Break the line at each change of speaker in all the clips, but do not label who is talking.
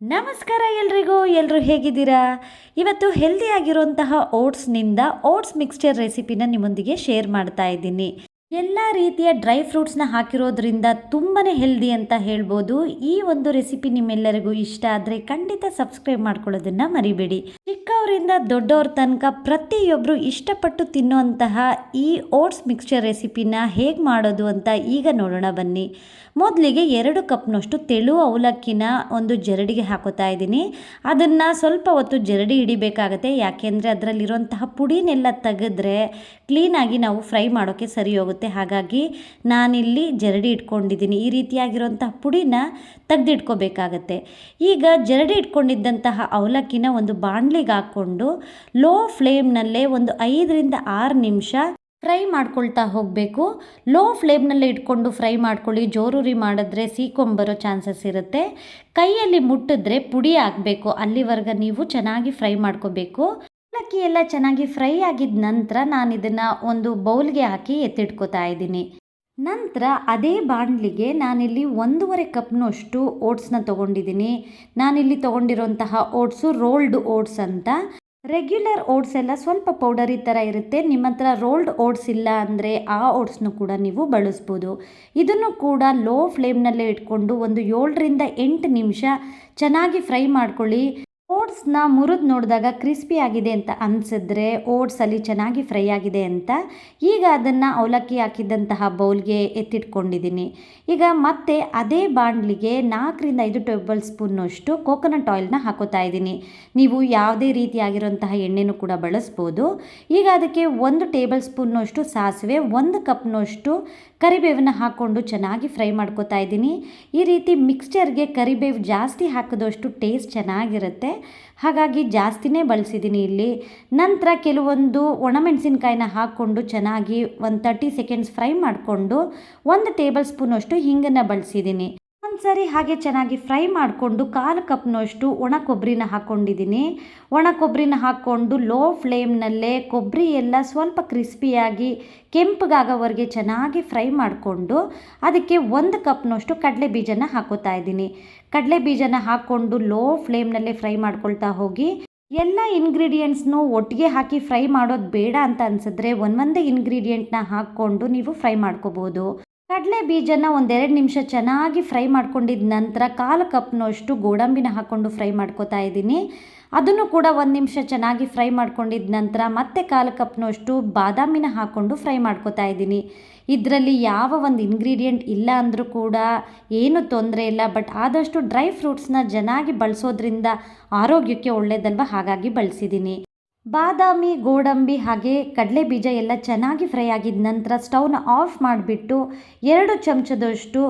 ನಮಸ್ಕಾರ ಎಲ್ರಿಗೂ ಎಲ್ಲರೂ ಹೇಗಿದ್ದೀರಾ? ಇವತ್ತು ಹೆಲ್ದಿಯಾಗಿರುವಂತಹ ಓಟ್ಸ್ನಿಂದ ಓಟ್ಸ್ ಮಿಕ್ಸ್ಚರ್ ರೆಸಿಪಿನ ನಿಮ್ಮೊಂದಿಗೆ ಶೇರ್ ಮಾಡ್ತಾ ಇದ್ದೀನಿ. ಎಲ್ಲ ರೀತಿಯ ಡ್ರೈ ಫ್ರೂಟ್ಸ್ನ ಹಾಕಿರೋದ್ರಿಂದ ತುಂಬಾ ಹೆಲ್ದಿ ಅಂತ ಹೇಳ್ಬೋದು. ಈ ಒಂದು ರೆಸಿಪಿ ನಿಮ್ಮೆಲ್ಲರಿಗೂ ಇಷ್ಟ ಆದರೆ ಖಂಡಿತ ಸಬ್ಸ್ಕ್ರೈಬ್ ಮಾಡ್ಕೊಳ್ಳೋದನ್ನು ಮರಿಬೇಡಿ. ಚಿಕ್ಕವರಿಂದ ದೊಡ್ಡವ್ರ ತನಕ ಪ್ರತಿಯೊಬ್ಬರು ಇಷ್ಟಪಟ್ಟು ತಿನ್ನುವಂತಹ ಈ ಓಟ್ಸ್ ಮಿಕ್ಸ್ಚರ್ ರೆಸಿಪಿನ ಹೇಗೆ ಮಾಡೋದು ಅಂತ ಈಗ ನೋಡೋಣ ಬನ್ನಿ. ಮೊದಲಿಗೆ ಎರಡು ಕಪ್ನಷ್ಟು ತೆಳು ಅವಲಕ್ಕಿನ ಒಂದು ಜರಡಿಗೆ ಹಾಕೋತಾ ಇದ್ದೀನಿ. ಅದನ್ನು ಸ್ವಲ್ಪ ಹೊತ್ತು ಜರಡಿ ಹಿಡಿಬೇಕಾಗತ್ತೆ. ಯಾಕೆಂದರೆ ಅದರಲ್ಲಿರುವಂತಹ ಪುಡಿನೆಲ್ಲ ತೆಗೆದ್ರೆ ಕ್ಲೀನಾಗಿ ನಾವು ಫ್ರೈ ಮಾಡೋಕ್ಕೆ ಸರಿ ಹೋಗುತ್ತೆ. ಹಾಗಾಗಿ ನಾನಿಲ್ಲಿ ಜರಡಿ ಇಟ್ಕೊಂಡಿದ್ದೀನಿ. ಈ ರೀತಿಯಾಗಿರುವಂತಹ ಪುಡಿನ ತೆಗೆದಿಟ್ಕೋಬೇಕಾಗತ್ತೆ. ಈಗ ಜರಡಿ ಇಟ್ಕೊಂಡಿದ್ದಂತಹ ಅವಲಕ್ಕಿನ ಒಂದು ಬಾಣ್ಲಿಗೆ ಹಾಕ್ಕೊಂಡು ಲೋ ಫ್ಲೇಮ್ನಲ್ಲೇ ಒಂದು ಐದರಿಂದ ಆರು ನಿಮಿಷ ಫ್ರೈ ಮಾಡ್ಕೊಳ್ತಾ ಹೋಗಬೇಕು. ಲೋ ಫ್ಲೇಮ್ನಲ್ಲೇ ಇಟ್ಕೊಂಡು ಫ್ರೈ ಮಾಡ್ಕೊಳ್ಳಿ. ಜೋರೂರಿ ಮಾಡಿದ್ರೆ ಸೀಕೊಂಬರೋ ಚಾನ್ಸಸ್ ಇರುತ್ತೆ. ಕೈಯಲ್ಲಿ ಮುಟ್ಟಿದ್ರೆ ಪುಡಿ ಆಗಬೇಕು ಅಲ್ಲಿವರೆಗೆ ನೀವು ಚೆನ್ನಾಗಿ ಫ್ರೈ ಮಾಡ್ಕೋಬೇಕು. ಅವಲಕ್ಕಿ ಎಲ್ಲ ಚೆನ್ನಾಗಿ ಫ್ರೈ ಆಗಿದ ನಂತರ ನಾನು ಇದನ್ನು ಒಂದು ಬೌಲ್ಗೆ ಹಾಕಿ ಎತ್ತಿಟ್ಕೋತಾ ಇದ್ದೀನಿ. ನಂತರ ಅದೇ ಬಾಣಲಿಗೆ ನಾನಿಲ್ಲಿ ಒಂದೂವರೆ ಕಪ್ನಷ್ಟು ಓಟ್ಸ್ನ ತೊಗೊಂಡಿದ್ದೀನಿ. ನಾನಿಲ್ಲಿ ತೊಗೊಂಡಿರೋಂತಹ ಓಟ್ಸು ರೋಲ್ಡ್ ಓಟ್ಸ್ ಅಂತ. ರೆಗ್ಯುಲರ್ ಓಟ್ಸ್ ಎಲ್ಲ ಸ್ವಲ್ಪ ಪೌಡರಿ ಥರ ಇರುತ್ತೆ. ನಿಮ್ಮ ಹತ್ರ ರೋಲ್ಡ್ ಓಟ್ಸ್ ಇಲ್ಲ ಅಂದರೆ ಆ ಓಟ್ಸ್ನು ಕೂಡ ನೀವು ಬಳಸ್ಬೋದು. ಇದನ್ನು ಕೂಡ ಲೋ ಫ್ಲೇಮ್ನಲ್ಲೇ ಇಟ್ಕೊಂಡು ಒಂದು ಏಳರಿಂದ ಎಂಟು ನಿಮಿಷ ಚೆನ್ನಾಗಿ ಫ್ರೈ ಮಾಡ್ಕೊಳ್ಳಿ. ಓಟ್ಸ್ನ ಮುರಿದು ನೋಡಿದಾಗ ಕ್ರಿಸ್ಪಿ ಆಗಿದೆ ಅಂತ ಅನಿಸಿದ್ರೆ ಓಟ್ಸಲ್ಲಿ ಚೆನ್ನಾಗಿ ಫ್ರೈ ಆಗಿದೆ ಅಂತ ಈಗ ಅದನ್ನು ಅವಲಕ್ಕಿ ಹಾಕಿದ್ದಂತಹ ಬೌಲ್ಗೆ ಎತ್ತಿಟ್ಕೊಂಡಿದ್ದೀನಿ. ಈಗ ಮತ್ತೆ ಅದೇ ಬಾಣಲಿಗೆ ನಾಲ್ಕರಿಂದ ಐದು ಟೇಬಲ್ ಸ್ಪೂನ್ನಷ್ಟು ಕೋಕೋನಟ್ ಆಯಿಲ್ನ ಹಾಕೋತಾ ಇದ್ದೀನಿ. ನೀವು ಯಾವುದೇ ರೀತಿಯಾಗಿರುವಂತಹ ಎಣ್ಣೆನೂ ಕೂಡ ಬಳಸ್ಬೋದು. ಈಗ ಅದಕ್ಕೆ ಒಂದು ಟೇಬಲ್ ಸ್ಪೂನ್ನಷ್ಟು ಸಾಸಿವೆ, ಒಂದು ಕಪ್ನಷ್ಟು ಕರಿಬೇವನ್ನ ಹಾಕ್ಕೊಂಡು ಚೆನ್ನಾಗಿ ಫ್ರೈ ಮಾಡ್ಕೋತಾ ಇದ್ದೀನಿ. ಈ ರೀತಿ ಮಿಕ್ಸ್ಚರ್ಗೆ ಕರಿಬೇವು ಜಾಸ್ತಿ ಹಾಕಿದಷ್ಟು ಟೇಸ್ಟ್ ಚೆನ್ನಾಗಿರುತ್ತೆ. ಹಾಗಾಗಿ ಜಾಸ್ತಿನೇ ಬಳಸಿದ್ದೀನಿ ಇಲ್ಲಿ. ನಂತರ ಕೆಲವೊಂದು ಒಣಮೆಣಸಿನ್ಕಾಯಿನ ಹಾಕ್ಕೊಂಡು ಚೆನ್ನಾಗಿ ಒಂದು ತರ್ಟಿ ಸೆಕೆಂಡ್ಸ್ ಫ್ರೈ ಮಾಡಿಕೊಂಡು ಒಂದು ಟೇಬಲ್ ಸ್ಪೂನಷ್ಟು ಹಿಂಗನ್ನು ಬಳಸಿದ್ದೀನಿ ಒಂದು ಸರಿ ಹಾಗೆ ಚೆನ್ನಾಗಿ ಫ್ರೈ ಮಾಡಿಕೊಂಡು ಕಾಲು ಕಪ್ನಷ್ಟು ಒಣ ಕೊಬ್ಬರಿನ ಹಾಕ್ಕೊಂಡಿದ್ದೀನಿ. ಒಣ ಕೊಬ್ಬರಿನ ಹಾಕ್ಕೊಂಡು ಲೋ ಫ್ಲೇಮ್ನಲ್ಲೇ ಕೊಬ್ಬರಿ ಎಲ್ಲ ಸ್ವಲ್ಪ ಕ್ರಿಸ್ಪಿಯಾಗಿ ಕೆಂಪಗಾಗೋವರೆಗೆ ಚೆನ್ನಾಗಿ ಫ್ರೈ ಮಾಡಿಕೊಂಡು ಅದಕ್ಕೆ ಒಂದು ಕಪ್ನಷ್ಟು ಕಡಲೆ ಬೀಜನ ಹಾಕೋತಾ ಇದ್ದೀನಿ. ಕಡಲೆ ಬೀಜನ ಹಾಕ್ಕೊಂಡು ಲೋ ಫ್ಲೇಮ್ನಲ್ಲೇ ಫ್ರೈ ಮಾಡ್ಕೊಳ್ತಾ ಹೋಗಿ. ಎಲ್ಲ ಇಂಗ್ರೀಡಿಯೆಂಟ್ಸ್ನು ಒಟ್ಟಿಗೆ ಹಾಕಿ ಫ್ರೈ ಮಾಡೋದು ಬೇಡ ಅಂತ ಅನಿಸಿದ್ರೆ ಒಂದೊಂದೇ ಇಂಗ್ರೀಡಿಯೆಂಟ್ನ ಹಾಕ್ಕೊಂಡು ನೀವು ಫ್ರೈ ಮಾಡ್ಕೋಬೋದು. ಕಡಲೆ ಬೀಜನ ಒಂದೆರಡು ನಿಮಿಷ ಚೆನ್ನಾಗಿ ಫ್ರೈ ಮಾಡ್ಕೊಂಡಿದ ನಂತರ ಕಾಲು ಕಪ್ನಷ್ಟು ಗೋಡಂಬಿನ ಹಾಕ್ಕೊಂಡು ಫ್ರೈ ಮಾಡ್ಕೋತಾ ಇದ್ದೀನಿ. ಅದನ್ನು ಕೂಡ ಒಂದು ನಿಮಿಷ ಚೆನ್ನಾಗಿ ಫ್ರೈ ಮಾಡ್ಕೊಂಡಿದ ನಂತರ ಮತ್ತೆ ಕಾಲು ಕಪ್ನಷ್ಟು ಬಾದಾಮಿನ ಹಾಕ್ಕೊಂಡು ಫ್ರೈ ಮಾಡ್ಕೋತಾ ಇದ್ದೀನಿ. ಇದರಲ್ಲಿ ಯಾವ ಒಂದು ಇಂಗ್ರೀಡಿಯೆಂಟ್ ಇಲ್ಲ ಅಂದರೂ ಕೂಡ ಏನು ತೊಂದರೆ ಇಲ್ಲ, ಬಟ್ ಆದಷ್ಟು ಡ್ರೈ ಫ್ರೂಟ್ಸ್ನ ಚೆನ್ನಾಗಿ ಬಳಸೋದ್ರಿಂದ ಆರೋಗ್ಯಕ್ಕೆ ಒಳ್ಳೆಯದಲ್ವ ಹಾಗಾಗಿ ಬಳಸಿದ್ದೀನಿ. ಬಾದಾಮಿ, ಗೋಡಂಬಿ ಹಾಗೆ ಕಡಲೆ ಬೀಜ ಎಲ್ಲ ಚೆನ್ನಾಗಿ ಫ್ರೈ ಆಗಿದ ನಂತರ ಸ್ಟವ್ನ ಆಫ್ ಮಾಡಿಬಿಟ್ಟು ಎರಡು ಚಮಚದಷ್ಟು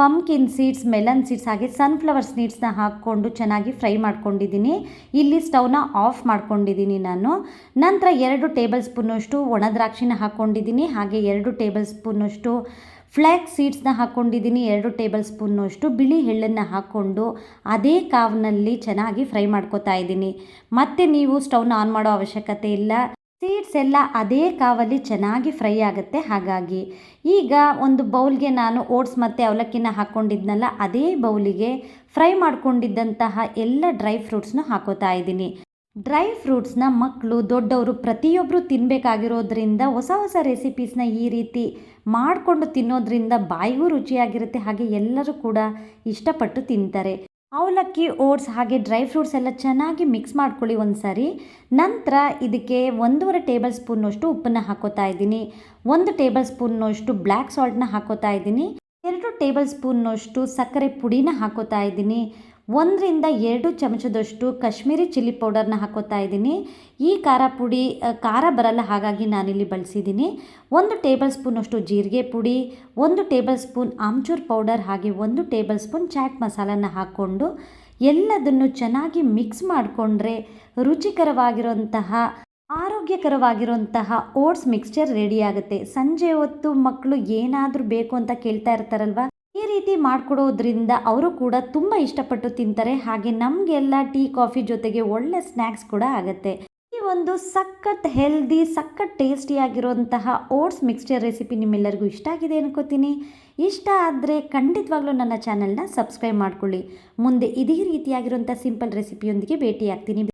ಪಂಪ್ಕಿನ್ ಸೀಡ್ಸ್ ಮೆಲನ್ ಸೀಡ್ಸ್ ಹಾಗೆ ಸನ್ಫ್ಲವರ್ ಸೀಡ್ಸ್ನ ಹಾಕ್ಕೊಂಡು ಚೆನ್ನಾಗಿ ಫ್ರೈ ಮಾಡ್ಕೊಂಡಿದ್ದೀನಿ. ಇಲ್ಲಿ ಸ್ಟವ್ನ ಆಫ್ ಮಾಡ್ಕೊಂಡಿದ್ದೀನಿ ನಾನು. ನಂತರ ಎರಡು ಟೇಬಲ್ ಸ್ಪೂನಷ್ಟು ಒಣ ದ್ರಾಕ್ಷಿನ ಹಾಕ್ಕೊಂಡಿದ್ದೀನಿ. ಹಾಗೆ ಎರಡು ಟೇಬಲ್ ಸ್ಪೂನಷ್ಟು ಫ್ಲ್ಯಾಕ್ ಸೀಡ್ಸ್ನ ಹಾಕ್ಕೊಂಡಿದ್ದೀನಿ ಎರಡು ಟೇಬಲ್ ಸ್ಪೂನ್ನಷ್ಟು ಬಿಳಿ ಎಳ್ಳನ್ನು ಹಾಕ್ಕೊಂಡು ಅದೇ ಕಾವ್ನಲ್ಲಿ ಚೆನ್ನಾಗಿ ಫ್ರೈ ಮಾಡ್ಕೋತಾ ಇದ್ದೀನಿ. ಮತ್ತೆ ನೀವು ಸ್ಟವ್ನ ಆನ್ ಮಾಡೋ ಅವಶ್ಯಕತೆ ಇಲ್ಲ. ಸೀಡ್ಸ್ ಎಲ್ಲ ಅದೇ ಕಾವಲ್ಲಿ ಚೆನ್ನಾಗಿ ಫ್ರೈ ಆಗುತ್ತೆ ಹಾಗಾಗಿ. ಈಗ ಒಂದು ಬೌಲ್ಗೆ ನಾನು ಓಟ್ಸ್ ಮತ್ತು ಅವಲಕ್ಕಿನ ಹಾಕ್ಕೊಂಡಿದ್ನಲ್ಲ ಅದೇ ಬೌಲಿಗೆ ಫ್ರೈ ಮಾಡ್ಕೊಂಡಿದ್ದಂತಹ ಎಲ್ಲ ಡ್ರೈ ಫ್ರೂಟ್ಸ್ನು ಹಾಕೋತಾ ಇದ್ದೀನಿ. ಡ್ರೈ ಫ್ರೂಟ್ಸ್ನ ಮಕ್ಕಳು ದೊಡ್ಡವರು ಪ್ರತಿಯೊಬ್ಬರು ತಿನ್ನಬೇಕಾಗಿರೋದ್ರಿಂದ ಹೊಸ ಹೊಸ ರೆಸಿಪೀಸ್ನ ಈ ರೀತಿ ಮಾಡಿಕೊಂಡು ತಿನ್ನೋದ್ರಿಂದ ಬಾಯಿಗೂ ರುಚಿಯಾಗಿರುತ್ತೆ, ಹಾಗೆ ಎಲ್ಲರೂ ಕೂಡ ಇಷ್ಟಪಟ್ಟು ತಿಂತಾರೆ. ಅವಲಕ್ಕಿ, ಓಟ್ಸ್ ಹಾಗೆ ಡ್ರೈ ಫ್ರೂಟ್ಸ್ ಎಲ್ಲ ಚೆನ್ನಾಗಿ ಮಿಕ್ಸ್ ಮಾಡ್ಕೊಳ್ಳಿ ಒಂದು ಸಾರಿ ನಂತರ ಇದಕ್ಕೆ ಒಂದೂವರೆ ಟೇಬಲ್ ಸ್ಪೂನ್ನಷ್ಟು ಉಪ್ಪನ್ನು ಹಾಕೋತಾ ಇದ್ದೀನಿ. ಒಂದು ಟೇಬಲ್ ಸ್ಪೂನ್ನಷ್ಟು ಬ್ಲ್ಯಾಕ್ ಸಾಲ್ಟ್ನ ಹಾಕೋತಾ ಇದ್ದೀನಿ. ಎರಡು ಟೇಬಲ್ ಸ್ಪೂನ್ನಷ್ಟು ಸಕ್ಕರೆ ಪುಡಿನ ಹಾಕೋತಾ ಇದ್ದೀನಿ. ಒಂದರಿಂದ ಎರಡು ಚಮಚದಷ್ಟು ಕಾಶ್ಮೀರಿ ಚಿಲ್ಲಿ ಪೌಡರ್ನ ಹಾಕೋತಾ ಇದ್ದೀನಿ. ಈ ಖಾರ ಪುಡಿ ಖಾರ ಬರಲ್ಲ, ಹಾಗಾಗಿ ನಾನಿಲ್ಲಿ ಬಳಸಿದ್ದೀನಿ. ಒಂದು ಟೇಬಲ್ ಸ್ಪೂನಷ್ಟು ಜೀರಿಗೆ ಪುಡಿ, ಒಂದು ಟೇಬಲ್ ಸ್ಪೂನ್ ಆಮ್ಚೂರ್ ಪೌಡರ್, ಹಾಗೆ ಒಂದು ಟೇಬಲ್ ಸ್ಪೂನ್ ಚಾಟ್ ಮಸಾಲನ ಹಾಕ್ಕೊಂಡು ಎಲ್ಲದನ್ನು ಚೆನ್ನಾಗಿ ಮಿಕ್ಸ್ ಮಾಡಿಕೊಂಡ್ರೆ ರುಚಿಕರವಾಗಿರುವಂತಹ ಆರೋಗ್ಯಕರವಾಗಿರುವಂತಹ ಓಟ್ಸ್ ಮಿಕ್ಸ್ಚರ್ ರೆಡಿಯಾಗುತ್ತೆ ಸಂಜೆ ಹೊತ್ತು ಮಕ್ಕಳು ಏನಾದರೂ ಬೇಕು ಅಂತ ಕೇಳ್ತಾ ಇರ್ತಾರಲ್ವ? ರೀತಿ ಮಾಡಿಕೊಡೋದ್ರಿಂದ ಅವರು ಕೂಡ ತುಂಬ ಇಷ್ಟಪಟ್ಟು ತಿಂತಾರೆ. ಹಾಗೆ ನಮಗೆಲ್ಲ ಟೀ, ಕಾಫಿ ಜೊತೆಗೆ ಒಳ್ಳೆ ಸ್ನ್ಯಾಕ್ಸ್ ಕೂಡ ಆಗುತ್ತೆ. ಈ ಒಂದು ಸಖತ್ ಹೆಲ್ದಿ, ಸಖತ್ ಟೇಸ್ಟಿಯಾಗಿರುವಂತಹ ಓಟ್ಸ್ ಮಿಕ್ಸ್ಚರ್ ರೆಸಿಪಿ ನಿಮ್ಮೆಲ್ಲರಿಗೂ ಇಷ್ಟ ಆಗಿದೆ ಅನ್ಕೋತೀನಿ. ಇಷ್ಟ ಆದರೆ ಖಂಡಿತವಾಗ್ಲೂ ನನ್ನ ಚಾನಲ್ನ ಸಬ್ಸ್ಕ್ರೈಬ್ ಮಾಡ್ಕೊಳ್ಳಿ. ಮುಂದೆ ಇದೇ ರೀತಿಯಾಗಿರುವಂಥ ಸಿಂಪಲ್ ರೆಸಿಪಿಯೊಂದಿಗೆ ಭೇಟಿಯಾಗ್ತೀನಿ.